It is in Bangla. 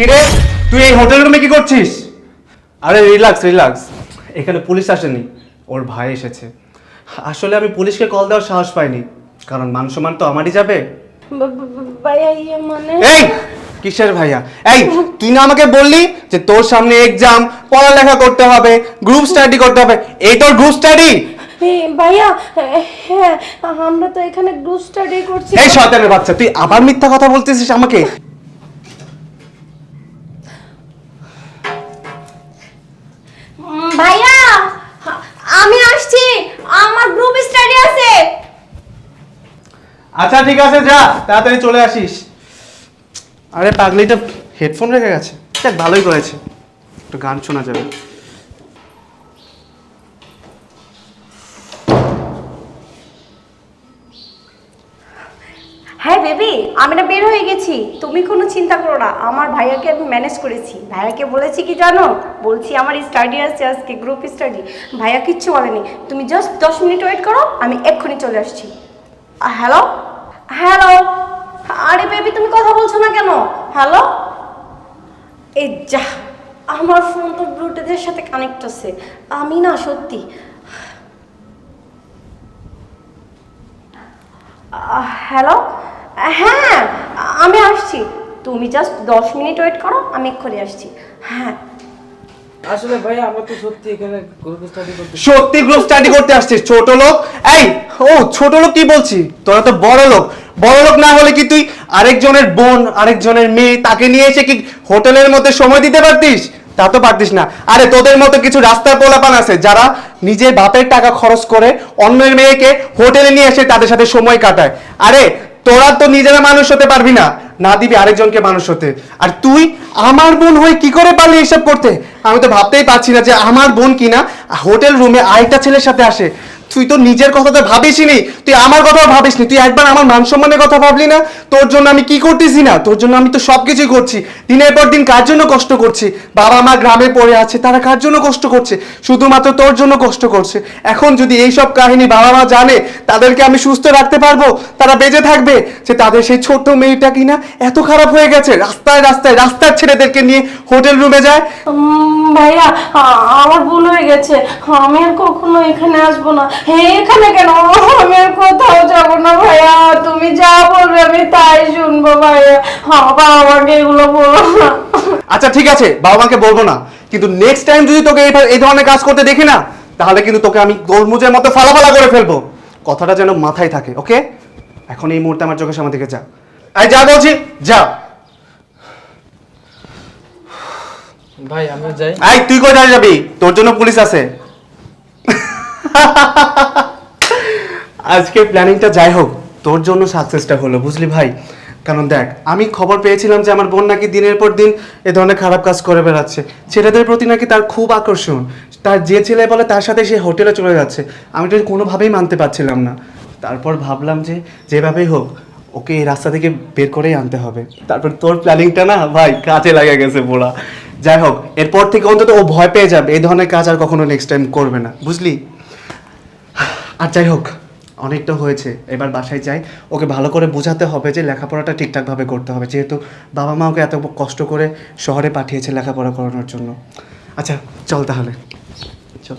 কিরে তুই এই হোটেল রুমে কি করছিস? আরে রিল্যাক্স রিল্যাক্স এখানে পুলিশ আসেনি ওর ভাই এসেছে। আসলে আমি পুলিশকে কল দেওয়ার সাহস পাইনি কারণ মান সম্মান তো আমারই যাবে। ভাইয়া ইয়ে মানে? এই কিসের ভাইয়া? এই তুই না আমাকে বললি যে তোর সামনে এক্সাম পড়ালেখা করতে হবে গ্রুপ স্টাডি করতে হবে। এই তোর গ্রুপ স্টাডি ভাইয়া হ্যাঁ আমরা তো এখানে গ্রুপ স্টাডি করছি। এই শয়তানের বাচ্চা তুই আবার মিথ্যা কথা বলতেছিস আমাকে? আচ্ছা ঠিক আছে যা তাড়াতাড়ি চলে আসিস। আরে পাগলিটা হেডফোন রেখে গেছে। দেখ ভালোই করেছে। একটু গান শোনা যাবে। হ্যাঁ বেবি আমি না বের হয়ে গেছি। তুমি কোনো চিন্তা করো না আমার ভাইয়াকে আমি ম্যানেজ করেছি। ভাইয়াকে বলেছি কি জানো? বলছি আমার স্টাডি আছে আজকে গ্রুপ স্টাডি ভাইয়া কিচ্ছু বলেনি। তুমি জাস্ট দশ মিনিট ওয়েট করো আমি এক্ষুনি চলে আসছি। Hello hello? আরে বেবি, তুমি কথা বলছো না কেন? হ্যালো? এই যা, আমার ফোন তো ব্লুটুথের সাথে কানেক্ট আছে। আমি না, সত্যি। হ্যালো? হ্যাঁ আমি আসছি। তুমি জাস্ট দশ মিনিট ওয়েট করো, আমি এক্ষুনি আসছি। হ্যাঁ। আসলে ভাই আমরা তো সত্যি এখানে গ্রুপ স্টাডি করতে সত্যি গ্রুপ স্টাডি করতে আসছিস, ছোট লোক। এই, ও, ছোট লোক কি বলছি? তোরা তো বড় লোক। বড় লোক না হলে কি তুই আরেকজনের বোন, আরেকজনের মেয়ে তাকে নিয়ে এসে কি হোটেলের মধ্যে সময় দিতে পারতিস? তা তো পারতিস না। আরে, তোদের মতো কিছু রাস্তার পোলাপান আছে যারা নিজের বাপের টাকা খরচ করে অন্যের মেয়েকে হোটেলে নিয়ে এসে তাদের সাথে সময় কাটায়। আরে তোরা তো নিজেরা মানুষ হতে পারবি না। না দিবি আরেকজনকে মানুষ হতে। আর তুই আমার বোন হয়ে কি করে পারলি এসব করতে? আমি তো ভাবতেই পারছি না যে আমার বোন কিনা হোটেল রুমে আরেকটা ছেলের সাথে আসে। তুই তো নিজের কথা তো ভাবিসনি তুই আমার কথাও ভাবিসনি। তুই একবার আমার মান সম্মানের কথা ভাবলি না? তোর জন্য আমি কি করতেছি না? তোর জন্য আমি তো সব কিছুই করছি। দিনের পর দিন কার জন্য কষ্ট করছি? বাবা মা গ্রামে পড়ে আছে, তারা কার জন্য কষ্ট করছে? শুধুমাত্র তোর জন্য কষ্ট করছে। এখন যদি এই সব কাহিনী বাবা মা জানে, তাদেরকে আমি সুস্থ রাখতে পারব? তারা বেঁচে থাকবে? যে তাদের সেই ছোট্ট মেয়েটা কিনা এত খারাপ হয়ে গেছে, রাস্তায় রাস্তায়, রাস্তার ছেলেদেরকে নিয়ে হোটেল রুমে যায়। ভাইয়া আমার ভুল হয়ে গেছে। আমি আর কখনো এখানে আসব না। হ্যাঁ এখানে কেন? আমি আর কোথাও যাব না ভাইয়া তুমি যা বলবে আমি তাই শুনব ভাইয়া আবার আমাকে এগুলো বলো। না আচ্ছা ঠিক আছে বাবা মাকে বলব না। কিন্তু নেক্সট টাইম যদি তোকে এই এই ধরনের কাজ করতে দেখি না তাহলে কিন্তু তোকে আমি তরমুজের মতো ফালাফালা করে ফেলব। কথাটা যেন মাথায় থাকে ওকে এখন এই মুহূর্তে আমার চোখের সামনে থেকে যা। এই যা বলছি যা। ভাই আমরা যাই। এই তুই কোথায় যাবি? তোর জন্য পুলিশ আছে। আজকে প্ল্যানিংটা যাই হোক তোর জন্য সাকসেসটা হলো বুঝলি ভাই? কারণ দেখ, আমি খবর পেয়েছিলাম যে আমার বোন নাকি দিনের পর দিন এ ধরনের খারাপ কাজ করে বেড়াচ্ছে। ছেলেদের প্রতি নাকি তার খুব আকর্ষণ। তার যে ছেলে বলে তার সাথে সে হোটেলে চলে যাচ্ছে। আমি তো কোনোভাবেই মানতে পারছিলাম না। তারপর ভাবলাম যে যেভাবেই হোক, ওকে এই রাস্তা থেকে বের করেই আনতে হবে। তারপর তোর প্ল্যানিংটা না ভাই কাজে লাগা গেছে পোড়া যাই হোক, এরপর থেকে অন্তত ও ভয় পেয়ে যাবে। এই ধরনের কাজ আর কখনো নেক্সট টাইম করবে না। বুঝলি? আর যাই হোক অনেকটা হয়েছে, এবার বাসায় যাই। ওকে ভালো করে বোঝাতে হবে যে লেখাপড়াটা ঠিকঠাকভাবে করতে হবে, যেহেতু বাবা মা ওকে এত কষ্ট করে শহরে পাঠিয়েছে লেখাপড়া করানোর জন্য। আচ্ছা চল তাহলে। চল।